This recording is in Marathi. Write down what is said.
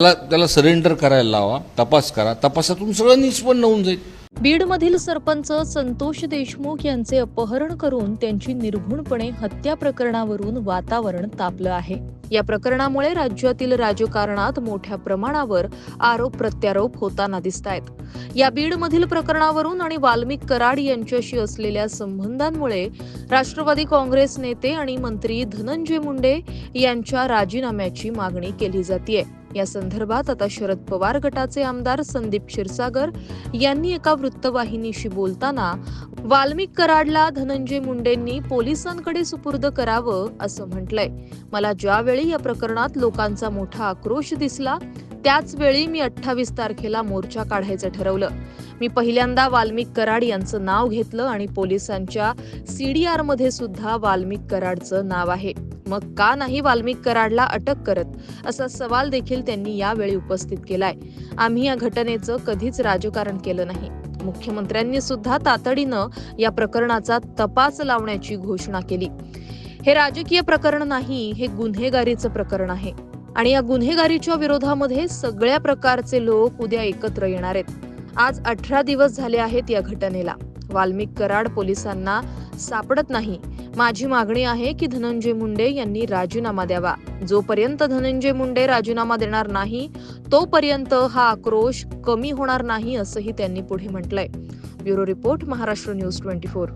त्याला त्याला सरेंडर करायला लावा तपास करा. तपासातून सगळं निष्पन्न होऊन जाईल. बीडमधील सरपंच संतोष देशमुख यांचे अपहरण करून त्यांची निर्घुणपणे हत्या प्रकरणावरून वातावरण तापलं आहे. या प्रकरणामुळे राज्यातील राजकारणात मोठ्या प्रमाणावर आरोप प्रत्यारोप होताना दिसत आहेत या बीडमधील प्रकरणावरून आणि वाल्मिक कराड यांच्याशी असलेल्या संबंधांमुळे राष्ट्रवादी काँग्रेस नेते आणि मंत्री धनंजय मुंडे यांच्या राजीनाम्याची मागणी केली जातीये. या संदर्भात आता शरद पवार गटाचे आमदार संदीप क्षीरसागर यांनी एका वृत्तवाहिनीशी बोलताना वाल्मिक कराडला धनंजय मुंडेंनी पोलिसांकडे सुपूर्द करावं असं म्हटलंय. मला ज्यावेळी या प्रकरणात लोकांचा मोठा आक्रोश दिसला त्याच वेळी मी अठ्ठावीस तारखेला मोर्चा काढायचं ठरवलं. मी पहिल्यांदा वाल्मिक कराड यांचं नाव घेतलं आणि पोलिसांच्या सीडीआरमध्ये सुद्धा वाल्मिक कराडचं नाव आहे. मग का नाही वाल्मिक कराडला अटक करत? असा सवाल देखील त्यांनी यावेळी उपस्थित केलाय. आम्ही या घटनेचं कधीच राजकारण केलं नाही. मुख्यमंत्र्यांनी सुद्धा तातडीनं या प्रकरणाचा तपास लावण्याची घोषणा केली. हे राजकीय प्रकरण नाही हे गुन्हेगारीचं प्रकरण आहे. आणि या गुन्हेगारीच्या विरोधामध्ये सगळ्या प्रकारचे लोक उद्या एकत्र येणार आहेत. आज अठरा दिवस झाले आहेत या घटनेला. वाल्मिक कराड पोलिसांना सापडत नाही. माझी मागणी आहे की धनंजय मुंडे यांनी राजीनामा द्यावा. जोपर्यंत धनंजय मुंडे राजीनामा देणार नाही तोपर्यंत हा आक्रोश कमी होणार नाही असंही त्यांनी पुढे म्हटलंय. Bureau report Maharashtra news twenty four.